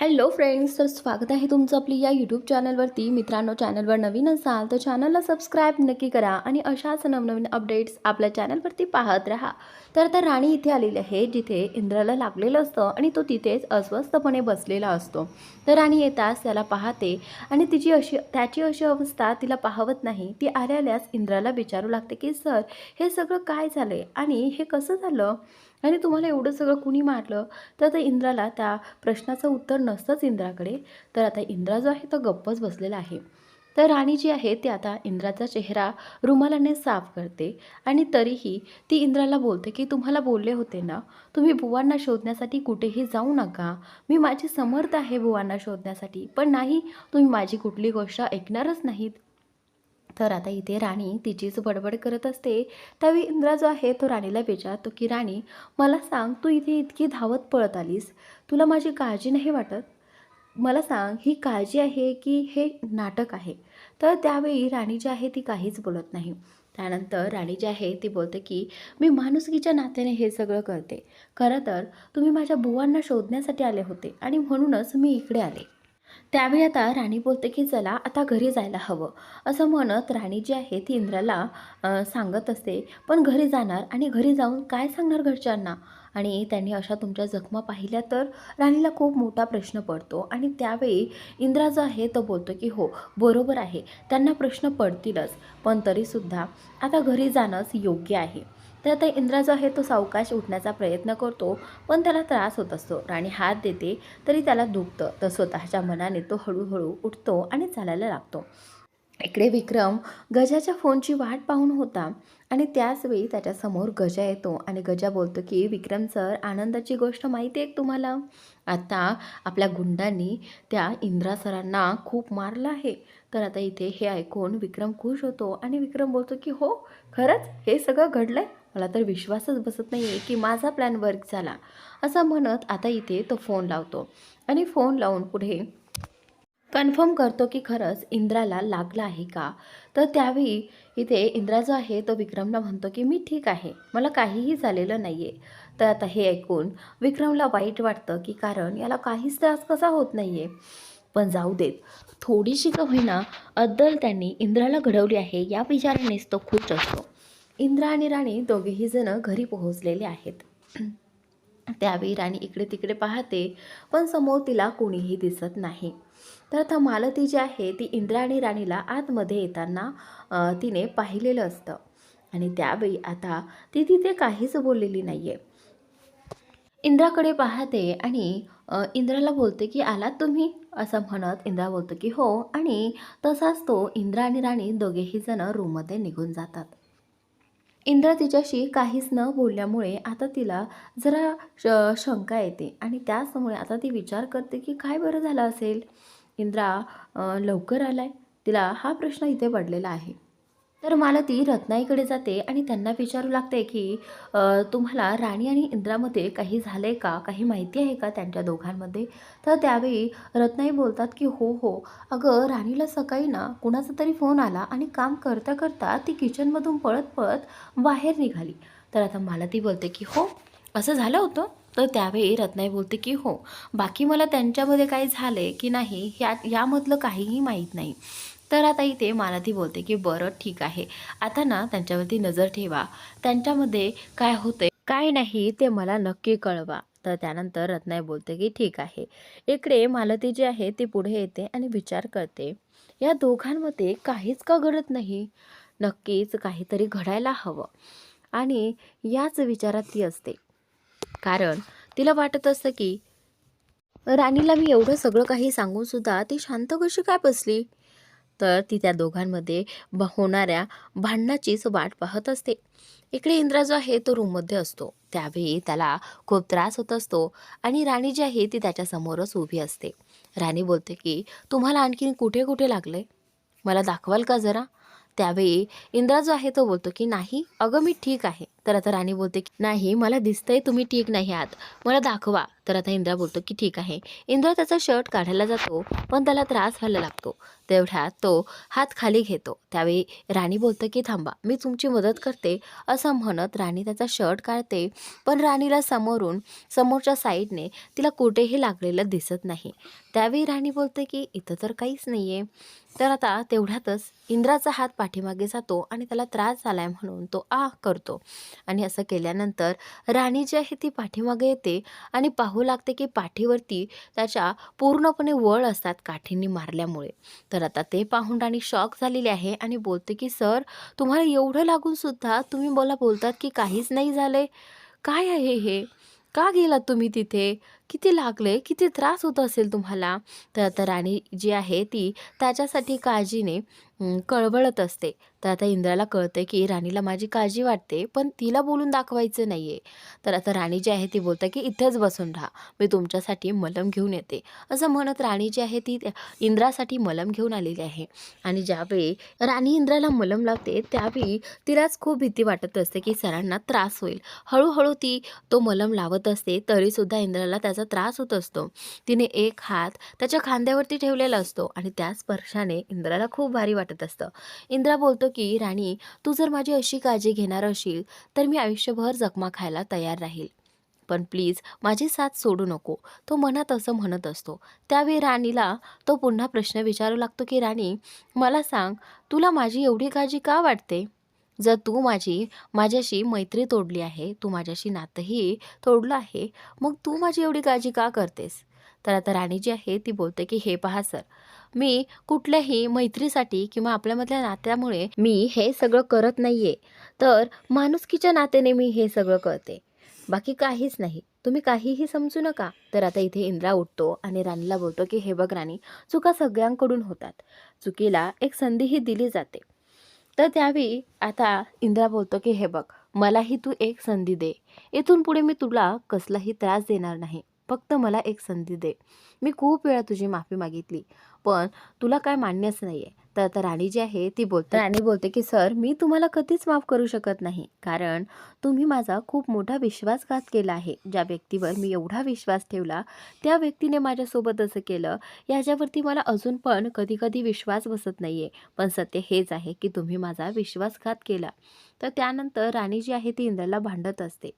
Hello friends तर स्वागत आहे तुमचं आपली या यूट्यूब चॅनलवरती मित्रांनो चॅनलवर नवीन असाल तर चॅनलला सबस्क्राईब नक्की करा आणि अशाच नवनवीन अपडेट्स आपल्या चॅनलवरती पाहत राहा. तर आता राणी इथे आलेली आहे जिथे इंद्राला लागलेलं असतं आणि तो तिथेच अस्वस्थपणे बसलेला असतो. तर राणी येताच त्याला पाहते आणि तिची अशी त्याची अशी अवस्था तिला पाहवत नाही. ती आल्याल्यास इंद्राला विचारू लागते की सर हे सगळं काय झालं आहे आणि हे कसं झालं? आणि तुम्हाला एवढं सगळं कुणी मारलं? तर आता इंद्राला त्या प्रश्नाचं उत्तर नसतंच इंद्राकडे. तर आता इंद्रा जो आहे तो गप्पच बसलेला आहे. तर राणी जी आहे ती आता इंद्राचा चेहरा रुमालाने साफ करते आणि तरीही ती इंद्राला बोलते की तुम्हाला बोलले होते ना? तुम्ही बुवांना शोधण्यासाठी कुठेही जाऊ नका. मी माझी समर्थ आहे बुवांना शोधण्यासाठी. पण नाही तुम्ही माझी कुठली गोष्ट ऐकणारच नाहीत. तर आता इथे राणी तिचीच बडबड करत असते. त्यावेळी इंद्रा जो आहे तो राणीला विचारतो की राणी मला सांग तू इथे इतकी धावत पळत आलीस. तुला माझी काळजी नाही वाटत? मला सांग ही काळजी आहे की हे नाटक आहे? तर त्यावेळी राणी जी आहे ती काहीच बोलत नाही. त्यानंतर राणी जी आहे ती बोलते की मी माणुसकीच्या नात्याने हे सगळं करते. खरं तर तुम्ही माझ्या बुवांना शोधण्यासाठी आले होते आणि म्हणूनच मी इकडे आले. त्यावेळी आता राणी बोलते की चला आता घरी जायला हवं. असं म्हणत राणी जी आहे ती इंद्राला सांगत असते पण घरी जाणार आणि घरी जाऊन काय सांगणार घरच्यांना? आणि त्यांनी अशा तुमच्या जखमा पाहिल्या तर राणीला खूप मोठा प्रश्न पडतो. आणि त्यावेळी इंद्रा जो आहे तो बोलतो की हो बरोबर आहे. त्यांना प्रश्न पडतीलच. पण तरीसुद्धा आता घरी जाणंच योग्य आहे. तर आता इंद्रा जो आहे तो सावकाश उठण्याचा प्रयत्न करतो पण त्याला त्रास होत असतो. राणी हात देते तरी त्याला दुखतं. तर स्वतःच्या मनाने तो हळूहळू उठतो आणि चालायला लागतो. इकडे विक्रम गजाच्या फोनची वाट पाहून होता आणि त्याचवेळी त्याच्यासमोर गजा येतो आणि गजा बोलतो की विक्रम सर आनंदाची गोष्ट माहिती आहे तुम्हाला? आता आपल्या गुंडांनी त्या इंद्रा सरांना खूप मारलं आहे. तर आता इथे हे ऐकून विक्रम खुश होतो आणि विक्रम बोलतो की हो खरंच हे सगळं घडलं आहे मला तर विश्वासच बसत नाही आहे की माझा प्लॅन वर्क झाला. असं म्हणत आता इथे तो फोन लावतो आणि फोन लावून पुढे कन्फर्म करतो की खरंच इंद्राला लागला आहे का? तर त्यावेळी इथे इंद्रा जो आहे तो विक्रमला म्हणतो की मी ठीक आहे. मला काहीही झालेलं नाही आहे तर आता हे ऐकून विक्रमला वाईट वाटतं की कारण याला काहीच त्रास कसा होत नाही आहे पण जाऊ देत. थोडीशी का होईना अद्दल त्यांनी इंद्राला घडवली आहे या विचारानेच तो खुश असतो. इंद्रा आणि राणी दोघेही जण घरी पोहोचलेले आहेत. त्यावेळी राणी इकडे तिकडे पाहते पण समोर तिला कोणीही दिसत नाही. तर आता मालती जी आहे ती इंद्रा आणि राणीला आतमध्ये येताना तिने पाहिलेलं असतं. आणि त्यावेळी आता ती तिथे काहीच बोललेली नाही आहे इंद्राकडे पाहते आणि इंद्राला बोलते की आलात तुम्ही? असं म्हणत इंद्रा बोलतो की हो. आणि तसाच तो इंद्रा आणि राणी दोघेही जण रूममध्ये निघून जातात. इंद्रा तिच्याशी काहीच न बोलल्यामुळे आता तिला जरा श शंका येते आणि त्याचमुळे आता ती विचार करते की काय बरं झालं असेल? इंद्रा लवकर आलाय? तिला हा प्रश्न इथे पडलेला आहे. तर मला ती रत्नाईकडे जाते आणि त्यांना विचारू लागते की तुम्हाला राणी आणि इंद्रामध्ये काही झालं आहे का? काही माहिती आहे का त्यांच्या दोघांमध्ये? तर त्यावेळी रत्नाई बोलतात की हो हो. अगं राणीला सकाळी ना कुणाचा तरी फोन आला आणि काम करता करता ती किचनमधून पळत पळत बाहेर निघाली. तर आता मला ती बोलते की हो असं झालं होतं? तर त्यावेळी रत्नाई बोलते की हो बाकी मला त्यांच्यामध्ये काही झालं आहे की नाही ह्या यामधलं काहीही माहीत नाही. तर आता इथे मला ती बोलते की बरं ठीक आहे. आता ना त्यांच्यावरती नजर ठेवा. त्यांच्यामध्ये काय होतंय काय नाही ते मला नक्की कळवा. तर त्यानंतर रत्नाई बोलते की ठीक आहे. इकडे मालती जी आहे ती पुढे येते आणि विचार करते. या दोघांमध्ये काहीच का घडत नाही? नक्कीच काहीतरी घडायला हवं. आणि याच विचारात ती असते. कारण तिला वाटत असतं की राणीला मी एवढं सगळं काही सांगूनसुद्धा ती शांत कशी काय बसली? तर ती त्या दोघांमध्ये ब होणाऱ्या भांडणाचीच वाट पाहत असते. इकडे इंद्रा जो आहे तो रूममध्ये असतो. त्यावेळी त्याला खूप त्रास होत असतो आणि राणी जी आहे ती त्याच्यासमोरच उभी असते. राणी बोलते की तुम्हाला आणखीन कुठे कुठे लागले मला दाखवाल का जरा? त्यावेळी इंद्रा जो आहे तो बोलतो की नाही अगं मी ठीक आहे. तर आता राणी बोलते की नाही मला दिसतंय तुम्ही ठीक नाही आहात. मला दाखवा. तर आता इंद्रा बोलतो की ठीक आहे. इंद्रा त्याचा शर्ट काढायला जातो पण त्याला त्रास व्हायला लागतो. तेवढ्यात तो हात खाली घेतो. त्यावेळी राणी बोलतं की थांबा मी तुमची मदत करते. असं म्हणत राणी त्याचा शर्ट काढते पण राणीला समोरून समोरच्या साईडने तिला कुठेही लागलेलं दिसत नाही. त्यावेळी राणी बोलते की इथं तर काहीच नाही आहे तर आता तेवढ्यातच इंद्राचा हात पाठीमागे जातो आणि त्याला त्रास झाला आहे म्हणून तो आ करतो. आणि असं केल्यानंतर राणी जी आहे ती पाठीमागे येते आणि पाहू लागते की पाठीवरती त्याच्या पूर्णपणे वळ असतात काठींनी मारल्यामुळे. तर आता ते पाहून राणी शॉक झालेली आहे आणि बोलते की सर तुम्हाला एवढं लागूनसुद्धा तुम्ही मला बोलतात की काहीच नाही झाले काय आहे हे? का गेलात तुम्ही तिथे? किती लागले किती त्रास होत असेल तुम्हाला? तर आता राणी जी आहे ती त्याच्यासाठी काळजीने कळवळत असते. तर आता इंद्राला कळतं की राणीला माझी काळजी वाटते पण तिला बोलून दाखवायचं नाही आहे तर आता राणी जी आहे ती बोलते की इथेच बसून राहा मी तुमच्यासाठी मलम घेऊन येते. असं म्हणत राणी जी आहे ती इंद्रासाठी मलम घेऊन आलेली आहे. आणि ज्यावेळी राणी इंद्राला मलम लावते त्यावेळी तिलाच खूप भीती वाटत असते की सरांना त्रास होईल. हळूहळू ती तो मलम लावत असते तरीसुद्धा इंद्राला त्याचा त्रास होत असतो. तिने एक हात त्याच्या खांद्यावरती ठेवलेला असतो आणि त्या स्पर्शाने इंद्राला खूप भारी वाटत असतं. इंद्रा बोलतो की राणी तू जर माझी अशी काळजी घेणार असशील तर मी आयुष्यभर जखमा खायला तयार राहील. पण प्लीज माझी साथ सोडू नको. तो मनात असं म्हणत असतो. त्यावेळी राणीला तो पुन्हा प्रश्न विचारू लागतो की राणी मला सांग तुला माझी एवढी काळजी का वाटते? जर तू माझी माझ्याशी मैत्री तोडली आहे तू माझ्याशी नातंही तोडलं आहे मग तू माझी एवढी काळजी का करतेस? तर आता राणी जी आहे ती बोलते की हे पहा सर मी कुठल्याही मैत्रीसाठी किंवा आपल्यामधल्या नात्यामुळे मी हे सगळं करत नाही आहे तर माणुसकीच्या नात्याने मी हे सगळं करते. बाकी काहीच नाही. तुम्ही काहीही समजू नका. तर आता इथे इंद्रा उठतो आणि राणीला बोलतो की हे बघ राणी चुका सगळ्यांकडून होतात. चुकीला एक संधीही दिली जाते. तर त्यावेळी आता इंद्रा बोलतो की हे बघ मलाही तू एक संधी दे. इथून पुढे मी तुला कसलाही त्रास देणार नाही. फक्त मला एक संधी दे. मी खूप वेळा तुझी माफी मागितली. पण तुला काय मान्यच नाही आहे तर आता राणी जी आहे ती बोलते राणी बोलते की सर मी तुम्हाला कधीच माफ करू शकत नाही. कारण तुम्ही माझा खूप मोठा विश्वासघात केला आहे. ज्या व्यक्तीवर मी एवढा विश्वास ठेवला त्या व्यक्तीने माझ्यासोबत असं केलं. याच्यावरती मला अजून पण कधी कधी विश्वास बसत नाही आहे पण सत्य हेच आहे की तुम्ही माझा विश्वासघात केला. तर त्यानंतर राणी जी आहे ती इंद्राला भांडत असते.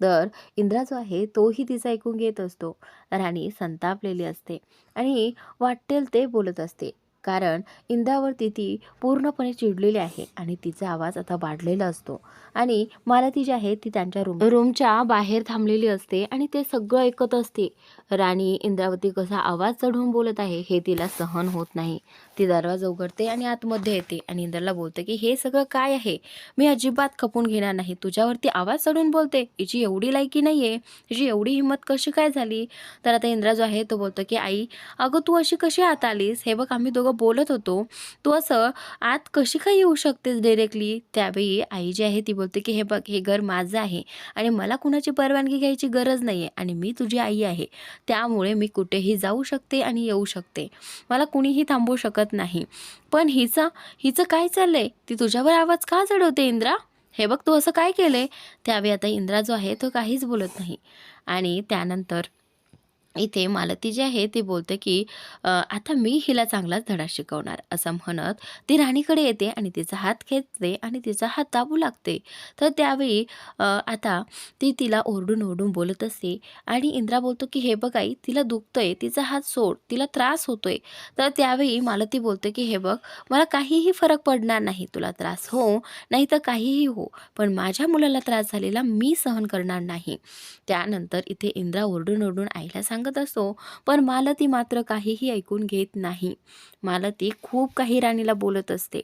तर इंद्रा जो आहे तोही तिचा ऐकून घेत असतो. राणी संतापलेली असते आणि वाटेल ते बोलत असते. कारण इंद्रावरती ती पूर्णपणे चिडलेली आहे आणि तिचा आवाज आता वाढलेला असतो. आणि मालती जी आहे ती त्यांच्या रूम रूमच्या बाहेर थांबलेली असते आणि ते सगळं ऐकत असते. राणी इंद्रावती कसा आवाज चढून बोलत आहे हे तिला सहन होत नाही. ती दरवाजा उघडते आणि आतमध्ये येते आणि इंद्राला बोलते की हे सगळं काय आहे? मी अजिबात खपून घेणार नाही. तुझ्यावरती आवाज चढून बोलते. हिची एवढी लायकी नाही आहे हिची एवढी हिंमत कशी काय झाली? तर आता इंद्रा जो आहे तो बोलतो की आई अगं तू अशी कशी आत आलीस? हे बघ आम्ही दोघं बोलत होतो तू असं आत कशी काय येऊ शकतेस डिरेक्टली त्यावेळी आई जी आहे ती बोलते की हे बघ हे घर माझं आहे आणि मला कुणाची परवानगी घ्यायची गरज नाही आहे आणि मी तुझी आई आहे. त्यामुळे मी कुठेही जाऊ शकते आणि येऊ शकते. मला कुणीही थांबवू शकत नाही. पण हिचं हिचं काय चाललंय? ती तुझ्यावर आवाज का चढवते इंद्रा? हे बघ तू असं काय केलंय? त्यावेळी आता इंद्रा जो आहे तो काहीच बोलत नाही. आणि त्यानंतर इथे मालती जी आहे ती बोलते की आता मी हिला चांगलाच धडा शिकवणार. असं म्हणत ती राणीकडे येते आणि तिचा हात खेचते आणि तिचा हात दाबू लागते. तर त्यावेळी आता ती तिला ओरडून ओरडून बोलत असते आणि इंद्रा बोलतो की हे बघ आई तिला दुखतंय तिचा हात सोड तिला त्रास होतोय. तर त्यावेळी मालती बोलते की हे बघ मला काहीही फरक पडणार नाही तुला त्रास हो नाही तर काहीही हो पण माझ्या मुलाला त्रास झालेला मी सहन करणार नाही. त्यानंतर इथे इंद्रा ओरडून ओरडून आईला सांगत असतो पण मालती मात्र काहीही ऐकून घेत नाही. मालती खूप काही राणीला बोलत असते.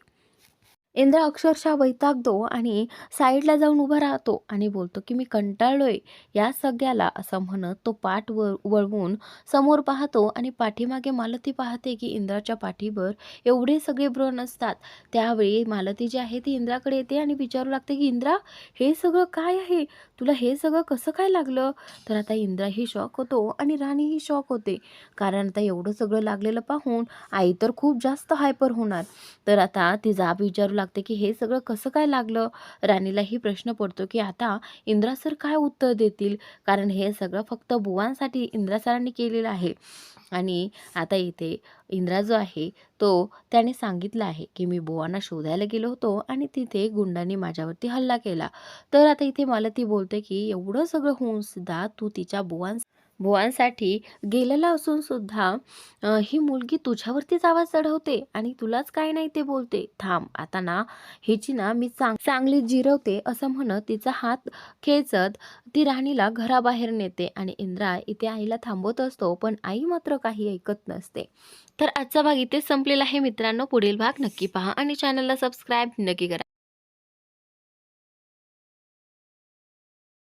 इंद्रा अक्षरशः वैतागतो आणि साईडला जाऊन उभा राहतो आणि बोलतो की मी कंटाळलोय या सगळ्याला. असं म्हणत तो पाठ व वळवून समोर पाहतो आणि पाठीमागे मालती पाहते की इंद्राच्या पाठीवर एवढे सगळे ब्रण असतात. त्यावेळी मालती जी आहे ती इंद्राकडे येते आणि विचारू लागते की इंद्रा हे सगळं काय आहे? तुला हे सगळं कसं काय लागलं? तर आता इंद्राही शॉक होतो आणि राणीही शॉक होते. कारण आता एवढं सगळं लागलेलं पाहून आई तर खूप जास्त हायपर होणार. तर आता ती जाब विचारू लागते लागते की हे सगळं कसं काय लागलं? राणीलाही प्रश्न पडतो की आता इंद्रा सर काय उत्तर देतील? कारण हे सगळं फक्त बुवांसाठी इंद्रा सरांनी केलेलं आहे. आणि आता इथे इंद्रा जो आहे तो त्याने सांगितलं आहे की मी बुवांना शोधायला गेलो होतो आणि तिथे गुंडांनी माझ्यावरती हल्ला केला. तर आता इथे मला ती बोलते की एवढं सगळं होऊन सुद्धा तू तिच्या बुवांस भुवांसाठी गेलेला असून सुद्धा ही मुलगी तुझ्यावरतीच आवाज चढवते आणि तुलाच काय नाही ते बोलते. थांब आता ना हिची ना मी चांग चांगली जिरवते असं म्हणत तिचा हात खेचत ती राणीला घराबाहेर नेते आणि इंद्रा इथे आईला थांबवत असतो पण आई मात्र काही ऐकत नसते. तर आजचा भाग इथेच संपलेला आहे मित्रांनो. पुढील भाग नक्की पहा आणि चॅनलला सबस्क्राईब नक्की करा.